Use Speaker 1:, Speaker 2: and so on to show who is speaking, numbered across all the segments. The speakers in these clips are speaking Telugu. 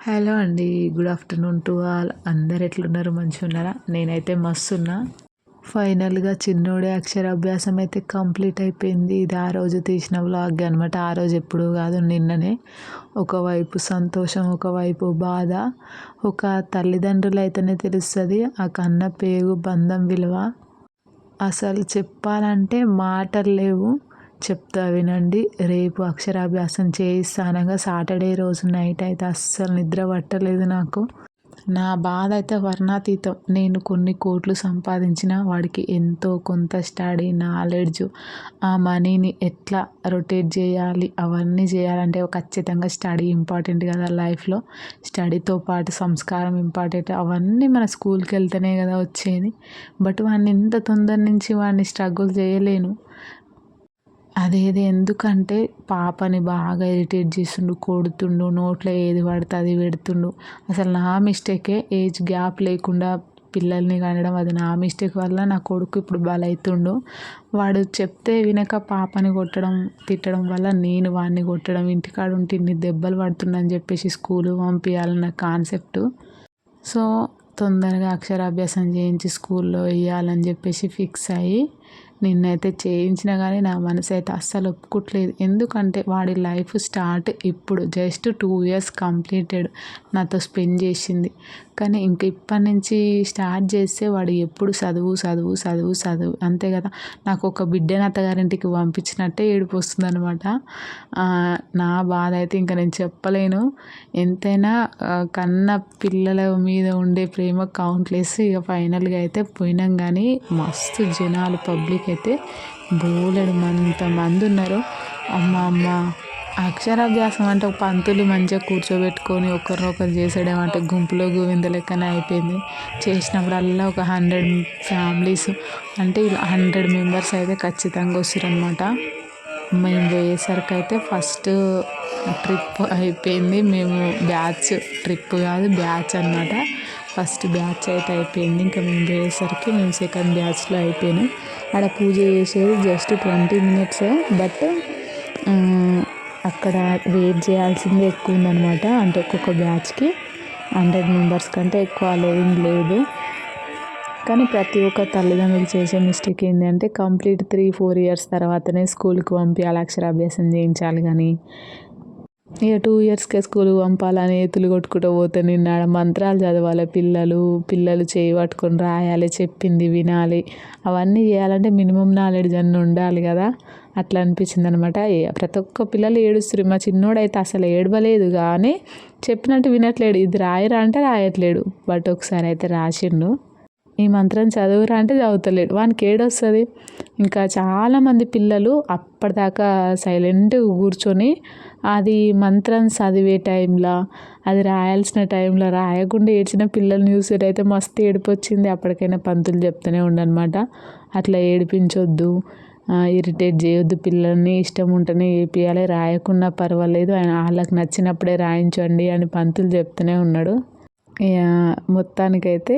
Speaker 1: హలో అండి గుడ్ ఆఫ్టర్నూన్ టు ఆల్. అందరు ఎట్లున్నారు? మంచిగా ఉన్నారా? నేనైతే మస్తున్నా. ఫైనల్గా చిన్నోడే అక్షరాభ్యాసం అయితే కంప్లీట్ అయిపోయింది. ఇది ఆ రోజు తీసిన వ్లాగ్ అనమాట ఆ రోజు ఎప్పుడు కాదు నిన్ననే. ఒకవైపు సంతోషం ఒకవైపు బాధ. ఒక తల్లిదండ్రులు అయితేనే తెలుస్తుంది ఆ కన్న పేగు బంధం విలువ. అసలు చెప్పాలంటే మాటలు లేవు. చెప్తా వినండి. రేపు అక్షరాభ్యాసం చేయిస్తానగా. సాటర్డే రోజు నైట్ అయితే అస్సలు నిద్ర పట్టలేదు నాకు. నా బాధ అయితే వర్ణాతీతం. నేను కొన్ని కోట్లు సంపాదించిన వాడికి ఎంతో కొంత స్టడీ నాలెడ్జ్ ఆ మనీని ఎట్లా రొటేట్ చేయాలి అవన్నీ చేయాలంటే ఖచ్చితంగా స్టడీ ఇంపార్టెంట్ కదా లైఫ్లో. స్టడీతో పాటు సంస్కారం ఇంపార్టెంట్. అవన్నీ మన స్కూల్కి వెళ్తేనే కదా వచ్చేది. బట్ వాడిని ఇంత తొందర నుంచి వాడిని స్ట్రగుల్ చేయలేను. అదేది ఎందుకంటే పాపని బాగా ఇరిటేట్ చేస్తుండు కొడుతుండు నోట్లో ఏది పడితే అది పెడుతుండు. అసలు నా మిస్టేకే ఏజ్ గ్యాప్ లేకుండా పిల్లల్ని కనడం అది నా మిస్టేక్ వల్ల నా కొడుకు ఇప్పుడు బలవుతుండు వాడు చెప్తే వినక పాపని కొట్టడం తిట్టడం వల్ల నేను వాడిని కొట్టడం ఇంటికాడ ఉంటే ఇన్ని దెబ్బలు పడుతుండని చెప్పేసి స్కూలు పంపించాలన్న కాన్సెప్ట్. సో తొందరగా అక్షరాభ్యాసం చేయించి స్కూల్లో వేయాలని చెప్పేసి ఫిక్స్ అయ్యి నిన్నైతే చేయించినా కానీ నా మనసు అయితే అస్సలు ఒప్పుకోవట్లేదు ఎందుకంటే వాడి లైఫ్ స్టార్ట్ ఇప్పుడు జస్ట్ టూ ఇయర్స్ కంప్లీటెడ్ నాతో స్పెండ్ చేసింది. కానీ ఇంక ఇప్పటి నుంచి స్టార్ట్ చేస్తే వాడు ఎప్పుడు చదువు చదువు చదువు చదువు అంతే కదా. నాకు ఒక బిడ్డని అత్తగారింటికి పంపించినట్టే ఏడుపు వస్తుంది అనమాట నా బాధ అయితే ఇంకా నేను చెప్పలేను. ఎంతైనా కన్న పిల్లల మీద ఉండే ప్రేమ కౌంట్లెస్ ఇక ఫైనల్గా అయితే పోయినాం కానీ మస్తు జనాలు పబ్లిక్ అయితే బోలెడు మంత మంది ఉన్నారు. అమ్మ అమ్మ అక్షరాభ్యాసం అంటే ఒక పంతులు మంచిగా కూర్చోబెట్టుకొని ఒకరినొకరు చేసాడేమంటే గుంపులో గోవింద లెక్కనే అయిపోయింది. చేసినప్పుడల్లా ఒక హండ్రెడ్ ఫ్యామిలీస్ అంటే ఇలా హండ్రెడ్ మెంబర్స్ అయితే ఖచ్చితంగా వస్తారనమాట మేము పోయేసరికి అయితే ఫస్ట్ ట్రిప్ అయిపోయింది. మేము బ్యాచ్ ట్రిప్ కాదు బ్యాచ్ అనమాట ఫస్ట్ బ్యాచ్ అయితే అయిపోయింది. ఇంకా మేము పోయేసరికి మేము సెకండ్ బ్యాచ్లో అయిపోయినాం. ఆడ పూజ చేసేది జస్ట్ ట్వంటీ మినిట్స్. బట్ అక్కడ వెయిట్ చేయాల్సింది ఎక్కువ ఉందన్నమాట. అంటే ఒక్కొక్క బ్యాచ్కి హండ్రెడ్ మెంబర్స్ కంటే ఎక్కువ అలోయింగ్ లేదు. కానీ ప్రతి ఒక్క తల్లిదండ్రులు చేసే మిస్టేక్ ఏంటంటే కంప్లీట్ త్రీ ఫోర్ ఇయర్స్ తర్వాతనే స్కూల్కి పంపించాలి అక్షరాభ్యాసం చేయించాలి కానీ ఇక టూ ఇయర్స్కే స్కూల్ పంపాలని ఎత్తులు కొట్టుకుంటూ పోతే నిన్న మంత్రాలు చదవాలి పిల్లలు పిల్లలు చేయి పట్టుకొని రాయాలి చెప్పింది వినాలి. అవన్నీ చేయాలంటే మినిమం నాలెడ్జ్ అన్నీ ఉండాలి కదా. అట్లా అనిపించింది అనమాట ప్రతి ఒక్క పిల్లలు ఏడుస్తారు మా చిన్నోడైతే అసలు ఏడవలేదు కానీ చెప్పినట్టు వినట్లేడు. ఇది రాయరా అంటే రాయట్లేడు. బట్ ఒకసారి అయితే రాసిండు. ఈ మంత్రం చదువురా అంటే చదువుతలేడు. వానికి ఏడొస్తుంది? ఇంకా చాలామంది పిల్లలు అప్పటిదాకా సైలెంట్గా కూర్చొని అది మంత్రం చదివే టైంలో అది రాయాల్సిన టైంలో రాయకుండా ఏడ్చిన పిల్లల్ని చూసేటైతే మస్తు ఏడుపు వచ్చింది అప్పటికైనా పంతులు చెప్తూనే ఉండనమాట అట్లా ఏడిపించొద్దు ఇరిటేట్ చేయొద్దు పిల్లల్ని. ఇష్టం ఉంటేనే వేపియాలి రాయకుండా పర్వాలేదు. ఆయన వాళ్ళకి నచ్చినప్పుడే రాయించండి అని పంతులు చెప్తూనే ఉన్నాడు. మొత్తానికైతే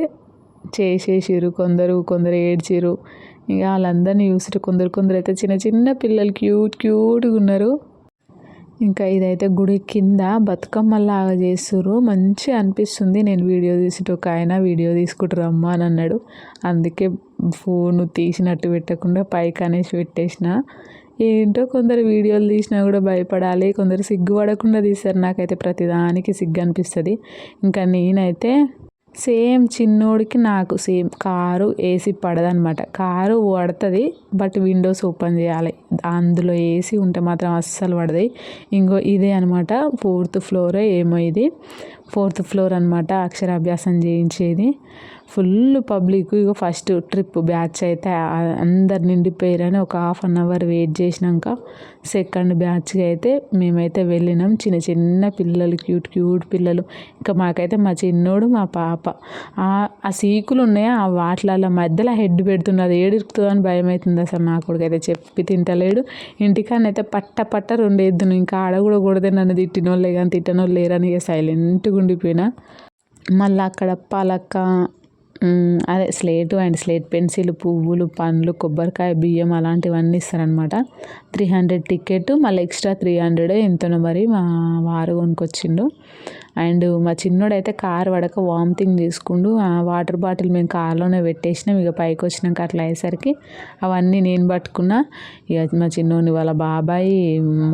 Speaker 1: చేసేసిరు కొందరు కొందరు ఏడ్చిరు ఇక వాళ్ళందరినీ చూసిరు కొందరు కొందరు అయితే చిన్న చిన్న పిల్లలు క్యూట్ క్యూట్గా ఉన్నారు. ఇంకా ఇదైతే గుడి కింద బతుకమ్మలాగా చేస్తుర్రు. మంచిగా అనిపిస్తుంది. నేను వీడియో తీసిట ఒక ఆయన వీడియో తీసుకుంటారు అమ్మ అని అన్నాడు. అందుకే ఫోన్ తీసినట్టు పెట్టకుండా పైకి అనేసి పెట్టేసిన. ఏంటో కొందరు వీడియోలు తీసినా కూడా భయపడాలి కొందరు సిగ్గుపడకుండా తీస్తారు. నాకైతే ప్రతిదానికి సిగ్గు అనిపిస్తుంది. ఇంకా నేనైతే సేమ్ చిన్నోడికి నాకు సేమ్. కారు ఏసీ పడదనమాట. కారు పడుతుంది బట్ విండోస్ ఓపెన్ చేయాలి. అందులో ఏసీ ఉంటే మాత్రం అస్సలు పడదు. ఇంకో ఇదే అనమాట ఫోర్త్ ఫ్లోరే ఏమో ఇది. ఫోర్త్ ఫ్లోర్ అనమాట అక్షరాభ్యాసం చేయించేది. Full public. ఇక ఫస్ట్ ట్రిప్ బ్యాచ్ అయితే అందరు నిండిపోయారని ఒక హాఫ్ అన్ అవర్ వెయిట్ చేసినాక సెకండ్ బ్యాచ్కి అయితే మేమైతే వెళ్ళినాం. చిన్న చిన్న పిల్లలు క్యూట్ క్యూట్ పిల్లలు. ఇంకా మాకైతే మా చిన్నోడు మా పాప. ఆ సీకులు ఉన్నాయా? ఆ వాటిల మధ్యలో హెడ్ పెడుతున్నది ఏడుతుందని భయం అవుతుంది అసలు నా కొడుకైతే. చెప్పి తింటలేడు. ఇంటికాడనైతే పట్ట పట్ట రెండు ఎద్దును ఇంకా ఆడ కూడా కూడదే నన్ను తిట్టినోళ్ళే కానీ తిట్టనోళ్ళు లేరని సైలెంట్గా ఉండిపోయినా. మళ్ళీ అక్కడ పలక అదే స్లేటు అండ్ స్లేట్ పెన్సిల్ పువ్వులు పండ్లు కొబ్బరికాయ బియ్యం అలాంటివన్నీ ఇస్తారనమాట త్రీ హండ్రెడ్ టికెట్ మళ్ళీ ఎక్స్ట్రా త్రీ హండ్రెడ్ ఎంతనో మరి మా వారు కొనుక్కొచ్చిండు. అండ్ మా చిన్నోడైతే కార్ పడక వామిటింగ్ చేసుకుండు. ఆ వాటర్ బాటిల్ మేము కార్లోనే పెట్టేసినాం ఇక పైకి వచ్చినాక అట్లా అయ్యేసరికి అవన్నీ నేను పట్టుకున్నా. ఇక మా చిన్నోని వాళ్ళ బాబాయ్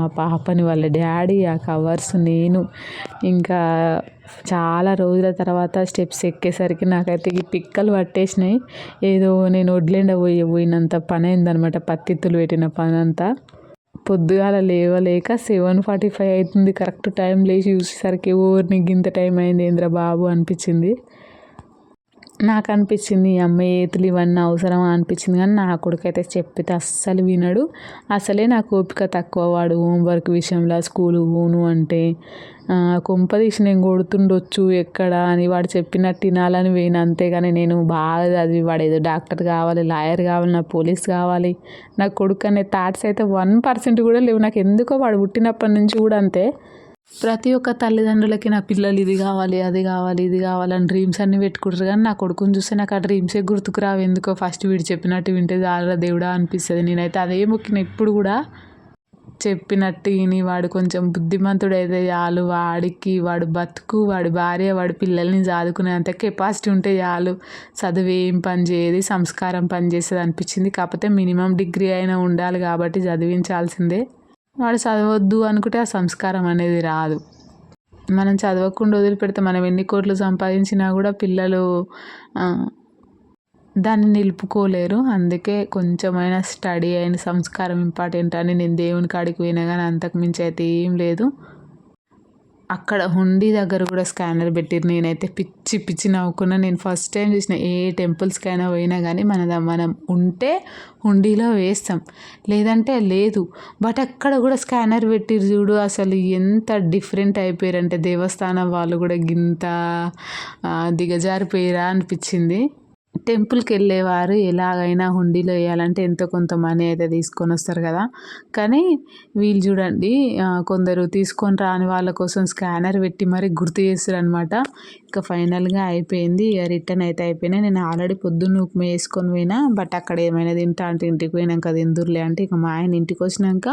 Speaker 1: మా పాపని వాళ్ళ డాడీ ఆ కవర్స్ నేను. ఇంకా చాలా రోజుల తర్వాత స్టెప్స్ ఎక్కేసరికి నాకైతే ఈ పిక్కలు పట్టేసినాయి. ఏదో నేను వడ్లెండ పోయి పోయినంత పని అయిందనమాట పత్తిత్తులు పెట్టిన పని అంతా పొద్దుగాల లేవలేక సెవెన్ ఫార్టీ ఫైవ్ అవుతుంది కరెక్ట్ టైం లేచి చూసేసరికి ఊరిని గింత టైం అయింది ఏంద్రా బాబు అనిపించింది. నాకు అనిపించింది ఈ అమ్మాయి ఏతులు ఇవన్నీ అవసరమా? అనిపించింది కానీ నా కొడుకైతే చెప్పితే అస్సలు వినడు. అసలే నాకు ఓపిక తక్కువ. వాడు హోంవర్క్ విషయంలో స్కూల్ పోను అంటే కొంపదీసి నేను కొడుతుండొచ్చు ఎక్కడ? అని వాడు చెప్పినట్టు తినాలని పోయిన. అంతేగాని నేను బాగా చదివి వాడు ఏదో డాక్టర్ కావాలి లాయర్ కావాలి నా పోలీస్ కావాలి. నా కొడుకు అనే థాట్స్ అయితే వన్ పర్సెంట్ కూడా లేవు. నాకు ఎందుకో వాడు పుట్టినప్పటి నుంచి కూడా అంతే. ప్రతి ఒక్క తల్లిదండ్రులకి నా పిల్లలు ఇది కావాలి అది కావాలి ఇది కావాలని డ్రీమ్స్ అన్నీ పెట్టుకుంటారు కానీ నా కొడుకుని చూస్తే నాకు ఆ డ్రీమ్సే గుర్తుకు రావు. ఎందుకో ఫస్ట్ వీడు చెప్పినట్టు వింటే చాలా దేవుడా అనిపిస్తుంది. నేనైతే అదే మొక్కిన. ఇప్పుడు కూడా చెప్పినట్టు విని వాడు కొంచెం బుద్ధిమంతుడైతే చాలు. వాడికి వాడు బతుకు వాడి భార్య వాడి పిల్లల్ని చాదుకునేంత కెపాసిటీ ఉంటే చాలు. చదువు ఏం పని చేయదు సంస్కారం పని చేస్తుంది అనిపించింది. కాకపోతే మినిమం డిగ్రీ అయినా ఉండాలి కాబట్టి చదివించాల్సిందే. వాడు చదవద్దు అనుకుంటే ఆ సంస్కారం అనేది రాదు. మనం చదవకుండా వదిలిపెడితే మనం ఎన్ని కోట్లు సంపాదించినా కూడా పిల్లలు దాన్ని నిలుపుకోలేరు. అందుకే కొంచెమైనా స్టడీ అయిన సంస్కారం ఇంపార్టెంట్ అని నేను దేవుని కాడికి పోయినా కానీ అంతకు మించి అయితే ఏం లేదు. అక్కడ హుండీ దగ్గర కూడా స్కానర్ పెట్టిరు. నేనైతే పిచ్చి పిచ్చి నవ్వుకున్నా. నేను ఫస్ట్ టైం చూసిన ఏ టెంపుల్స్కైనా పోయినా కానీ మన మనం ఉంటే హుండీలో వేస్తాం. లేదంటే లేదు. బట్ అక్కడ కూడా స్కానర్ పెట్టిరు చూడు. అసలు ఎంత డిఫరెంట్ అయిపోయారంటే దేవస్థానం వాళ్ళు కూడా గింత దిగజారిపోయారా అనిపించింది. టెంపుల్కి వెళ్ళేవారు ఎలాగైనా హుండీలో వేయాలంటే ఎంతో కొంత మనీ అయితే తీసుకొని వస్తారు కదా. కానీ వీళ్ళు చూడండి కొందరు తీసుకొని రాని వాళ్ళ కోసం స్కానర్ పెట్టి మరీ గుర్తు చేస్తారు అనమాట ఇంకా ఫైనల్గా అయిపోయింది ఇక రిటర్న్ అయితే అయిపోయినాయి. నేను ఆల్రెడీ పొద్దున్న ఉప్మా వేసుకొని పోయినా బట్ అక్కడ ఏమైనా తింటా అంటే ఇంటికి పోయినాక అది ఎందురులే అంటే ఇక మా ఆయన ఇంటికి వచ్చినాక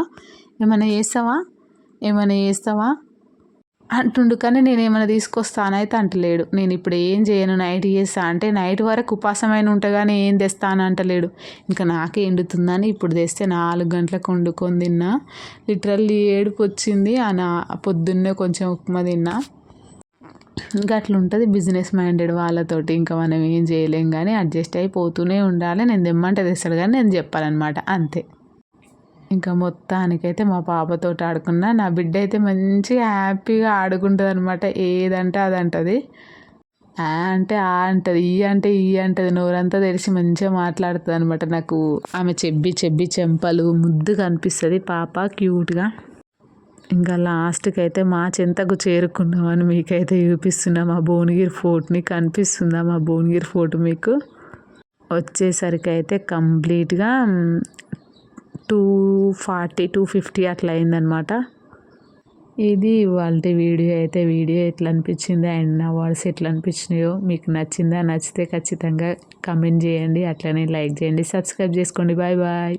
Speaker 1: ఏమైనా చేస్తావా? ఏమైనా చేస్తావా? అంటుండు కానీ నేను ఏమైనా తీసుకొస్తానైతే అంటలేడు. నేను ఇప్పుడు ఏం చేయను? నైట్ చేస్తా. అంటే నైట్ వరకు ఉపాసమైన ఉంటగానే ఏం తెస్తాను అంటలేడు. ఇంకా నాకే ఎండుతుందని ఇప్పుడు తెస్తే నాలుగు గంటలకు వండుకొని తిన్నా. లిటరల్లీ ఏడుపు వచ్చింది ఆ నా పొద్దున్నే కొంచెం ఉప్మా తిన్నా. ఇంకా అట్లా ఉంటుంది బిజినెస్ మైండెడ్ వాళ్ళతోటి. ఇంకా మనం ఏం చేయలేం కానీ అడ్జస్ట్ అయిపోతూనే ఉండాలి. నేను తెమ్మంటే తెస్తాడు కానీ నేను చెప్పాలన్నమాట. అంతే. ఇంకా మొత్తానికైతే మా పాపతో ఆడుకున్నా. నా బిడ్డ అయితే మంచిగా హ్యాపీగా ఆడుకుంటుంది అనమాట ఏదంటే అది అంటది ఆ అంటే ఆ అంటది ఈ అంటే ఈ అంటది నోరంతా తెలిసి మంచిగా మాట్లాడుతుంది అనమాట నాకు. ఆమె చెబ్బి చెబ్బి చెంపలు ముద్దు కనిపిస్తుంది పాప క్యూట్గా. ఇంకా లాస్ట్కి అయితే మా చెంతకు చేరుకున్నామని మీకైతే చూపిస్తున్నా. మా భువనగిరి ఫోర్ట్ని కనిపిస్తుందా? మా భువనగిరి ఫోర్ట్ మీకు? వచ్చేసరికి అయితే కంప్లీట్గా టూ ఫార్టీ టూ ఫిఫ్టీ అట్లా అయిందనమాట ఇది వాళ్ళ వీడియో అయితే వీడియో ఎట్లా అనిపించింది అండ్ నా వర్డ్స్ ఎట్లా అనిపించినాయో మీకు నచ్చిందా నచ్చితే ఖచ్చితంగా కమెంట్ చేయండి అట్లనే లైక్ చేయండి సబ్స్క్రైబ్ చేసుకోండి. Bye bye.